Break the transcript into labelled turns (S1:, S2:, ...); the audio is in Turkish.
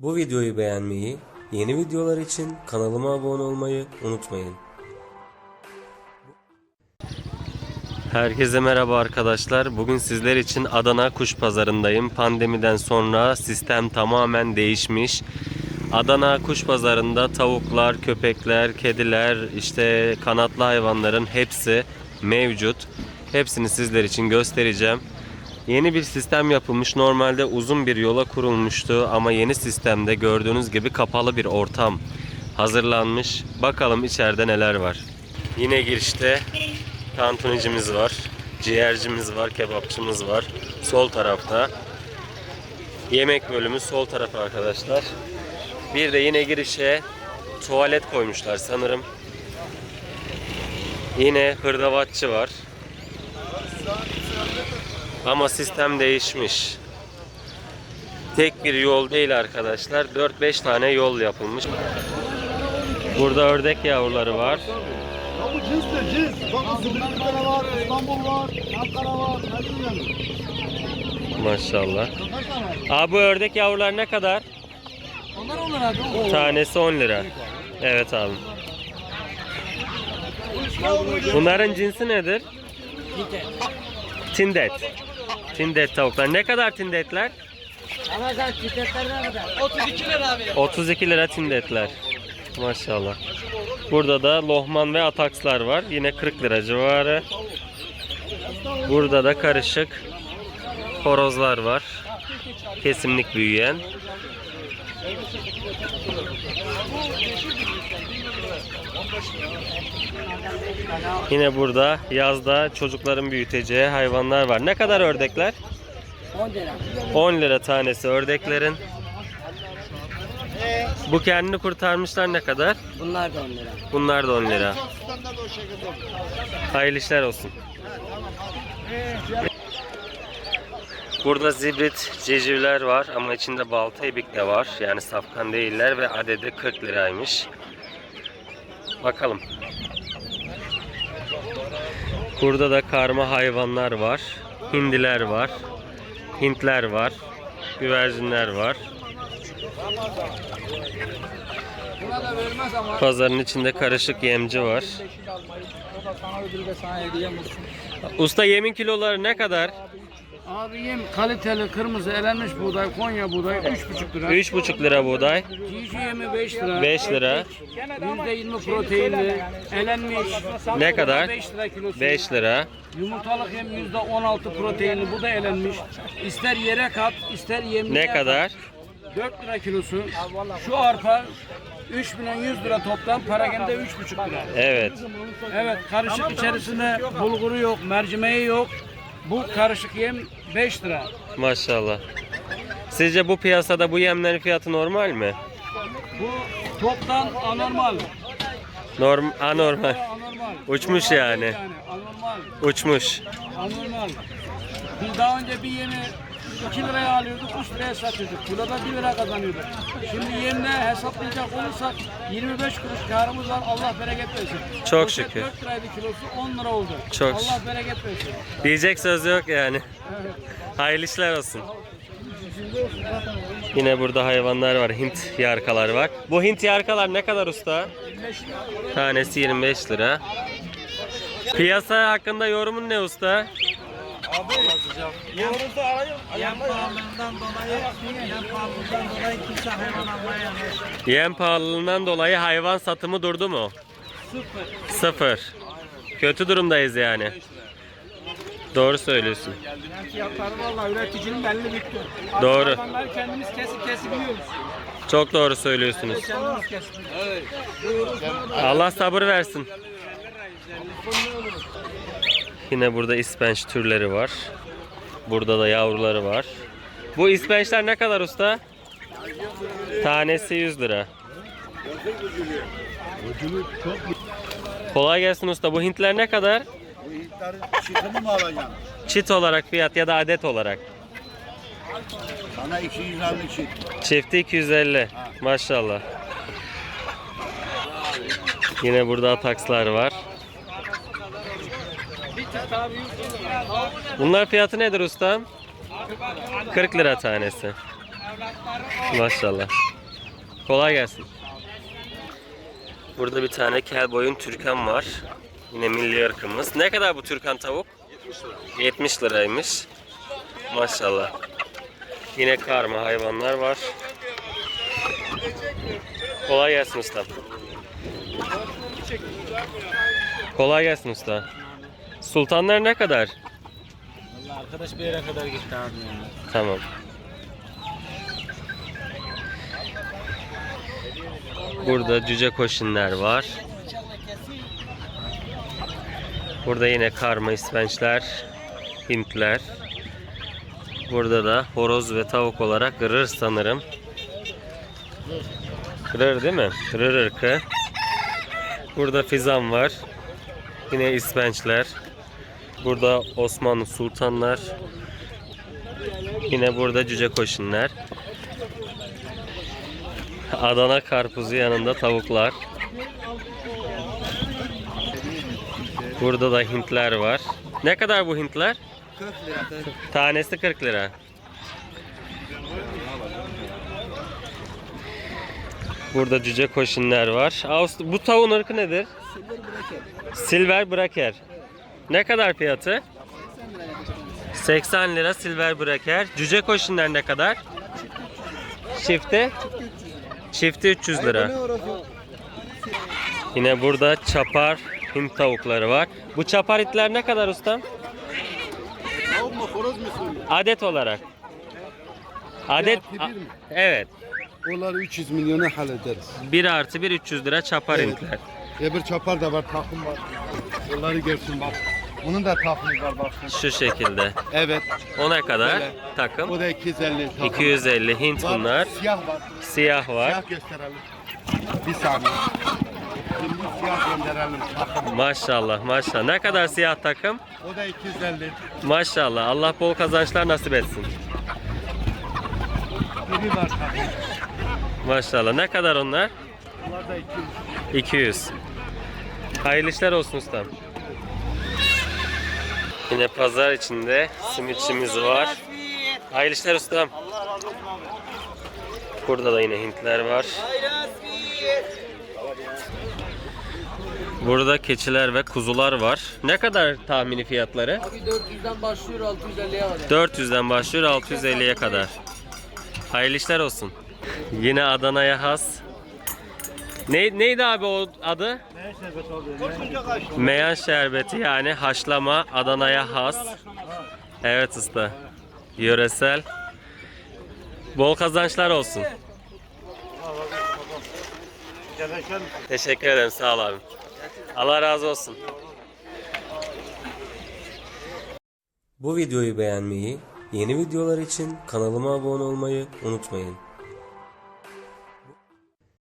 S1: Bu videoyu beğenmeyi, yeni videolar için kanalıma abone olmayı unutmayın. Herkese merhaba arkadaşlar. Bugün sizler için Adana Kuş Pazarındayım. Pandemiden sonra sistem tamamen değişmiş. Adana Kuş Pazarında tavuklar, köpekler, kediler, işte kanatlı hayvanların hepsi mevcut. Hepsini sizler için göstereceğim. Yeni bir sistem yapılmış. Normalde uzun bir yola kurulmuştu ama yeni sistemde gördüğünüz gibi kapalı bir ortam hazırlanmış. Bakalım içeride neler var. Yine girişte tantunicimiz var, ciğercimiz var, kebapçımız var. Sol tarafta. Yemek bölümü sol taraf arkadaşlar. Bir de yine girişe tuvalet koymuşlar sanırım. Yine hırdavatçı var. Ama sistem değişmiş. Tek bir yol değil arkadaşlar. 4-5 tane yol yapılmış. Burada ördek yavruları var.
S2: Ya bu cins de cins. Bak Zübükler var, İstanbul var, Ankara var. Ne bileyim.
S1: Maşallah.
S2: Kaç tane var?
S1: Abi bu ördek yavrular ne kadar?
S2: Onlar onlar abi.
S1: Tanesi 10 lira. Evet abi. Bunların cinsi nedir? Tindet. Tindet tavuklar. Ne kadar tindetler?
S3: Ramazan çiçekler ne kadar? 32 lira abi.
S1: 32 lira tindetler. Maşallah. Burada da lohman ve atakslar var. Yine 40 lira civarı. Burada da karışık horozlar var. Kesimlik büyüyen. Yine burada yazda çocukların büyüteceği hayvanlar var. Ne kadar ördekler?
S3: 10 lira.
S1: 10 lira tanesi ördeklerin. Bu kendini kurtarmışlar ne kadar?
S3: Bunlar da 10 lira.
S1: Bunlar da 10 lira. Hayırlı işler olsun. Burada zibrit civcivler var ama içinde balta ibik de var. Yani safkan değiller ve adedi 40 liraymış. Bakalım. Burada da karma hayvanlar var. Hindiler var. Hintler var. Güvercinler var. Pazarın içinde karışık yemci var. Usta yemin kiloları ne kadar?
S4: Abi yem kaliteli kırmızı elenmiş buğday, Konya buğday 3,5 lira.
S1: 3,5 lira buğday.
S4: Cici yemi 5 lira.
S1: 5 lira.
S4: %20 proteinli, elenmiş.
S1: Ne kadar?
S4: 5 lira kilosu.
S1: 5 lira.
S4: Yumurtalık yem %16 proteinli, bu da elenmiş. İster yere kat, ister yemliğe
S1: Ne kadar?
S4: kat. 4 lira kilosu. Şu arpa 3 milyon 100 lira toplam, paragende 3,5 lira.
S1: Evet.
S4: Evet, karışık içerisinde bulguru yok, mercimeği yok. Bu karışık yem 5 lira.
S1: Maşallah. Sizce bu piyasada bu yemlerin fiyatı normal mi?
S4: Bu toptan anormal.
S1: Norm anormal.
S4: Anormal.
S1: Uçmuş yani.
S4: Yani anormal.
S1: Uçmuş.
S4: Anormal. Biz daha önce bir yemi 2 liraya alıyorduk, 3 liraya satıyorduk. Kiloda 1 lira kazanıyorduk. Şimdi yemle hesaplayacak olursak 25 kuruş karımız var. Allah bereket versin.
S1: Çok
S4: Poşet
S1: şükür.
S4: 4 liraydı kilosu 10 lira oldu.
S1: Çok
S4: Allah bereket versin.
S1: Diyecek söz yok yani. Hayırlı işler olsun. Yine burada hayvanlar var. Hint yarkalar var. Bu Hint yarkalar ne kadar usta? Tanesi 25 lira. Piyasa hakkında yorumun ne usta?
S3: Yem pahalılığından dolayı, yem pahalılığından dolayı kimse hayvan almaya yanaşmıyor.
S1: Yem pahalılığından dolayı hayvan satımı durdu mu?
S3: Sıfır.
S1: Sıfır. Kötü durumdayız yani. Doğru söylüyorsun.
S4: Yani fiyatları valla üreticinin belli bitti.
S1: Doğru.
S4: Hayvanları kendimiz kesip kesip yiyoruz.
S1: Çok doğru söylüyorsunuz.
S4: Kendimiz kesip.
S1: Allah sabır versin. Yine burada ispenç türleri var. Burada da yavruları var. Bu ispençler ne kadar usta? Tanesi 100 lira. Kolay gelsin usta. Bu Hintler ne kadar?
S2: Bu Hintlerin çiftini mi alacaksın?
S1: Çit olarak fiyat ya da adet olarak.
S2: Sana 250 çift.
S1: Çifti 250. Maşallah. Yine burada atakslar var. Bunlar fiyatı nedir ustam? 40 lira tanesi. Maşallah. Kolay gelsin. Burada bir tane kel boyun türkan var. Yine milli ırkımız. Ne kadar bu türkan tavuk? 70 liraymış. Maşallah. Yine karma hayvanlar var. Kolay gelsin usta. Kolay gelsin usta. Sultanlar ne kadar?
S3: Arkadaş bir yere kadar gitti abi ya.
S1: Tamam. Burada cüce koşunlar var. Burada yine karma ispençler, hintler. Burada da horoz ve tavuk olarak gırır sanırım. Gırır değil mi? Gırır ırkı. Burada fizan var. Yine ispençler. Burada Osmanlı sultanlar. Yine burada cüce koşunlar. Adana karpuzu yanında tavuklar. Burada da Hintler var. Ne kadar bu Hintler?
S3: 40 lira 40.
S1: Tanesi 40 lira. Burada cüce koşunlar var. Bu tavuğun ırkı nedir? Silver Braker. Ne kadar fiyatı? 80 lira silver braker. Cüce koşunlar ne kadar? Çifti? Çifti 300 lira. Yine burada çapar Hint tavukları var. Bu çapar itler ne kadar ustam? Adet olarak. Adet
S2: Bir bir?
S1: Evet.
S2: Onları 300 milyona hallederiz.
S1: 1 artı 1 300 lira çapar
S2: Evet.
S1: Hintler.
S2: Öbür çapar da var, takım var. Onları görsün bak. Bunun da takımı var bak.
S1: Şu şekilde.
S2: Evet.
S1: O ne kadar?
S2: Böyle.
S1: Takım.
S2: O da 250 takım.
S1: 250 Hint
S2: Var,
S1: bunlar.
S2: Siyah var.
S1: Siyah var.
S2: Siyah gösterelim. Bir saniye. Şimdi siyah gönderelim takım.
S1: Maşallah maşallah. Ne kadar siyah takım?
S2: O da 250.
S1: Maşallah. Allah bol kazançlar nasip etsin.
S2: Biri var takım.
S1: Maşallah. Ne kadar onlar?
S2: Bunlar da 200.
S1: 200. Hayırlı işler olsun ustam. Yine pazar içinde simitçimiz var. Hayırlı işler ustam. Burada da yine Hintler var. Burada keçiler ve kuzular var. Ne kadar tahmini fiyatları?
S4: Abi 400'den başlıyor 650'ye kadar.
S1: 400'den başlıyor 650'ye kadar. Hayırlı işler olsun. Yine Adana'ya has. Ne, neydi abi o adı? Meyan şerbeti yani haşlama Adana'ya has. Evet usta. Yöresel. Bol kazançlar olsun. Teşekkür ederim sağ ol abi. Allah razı olsun. Bu videoyu beğenmeyi, yeni videolar için kanalıma abone olmayı unutmayın.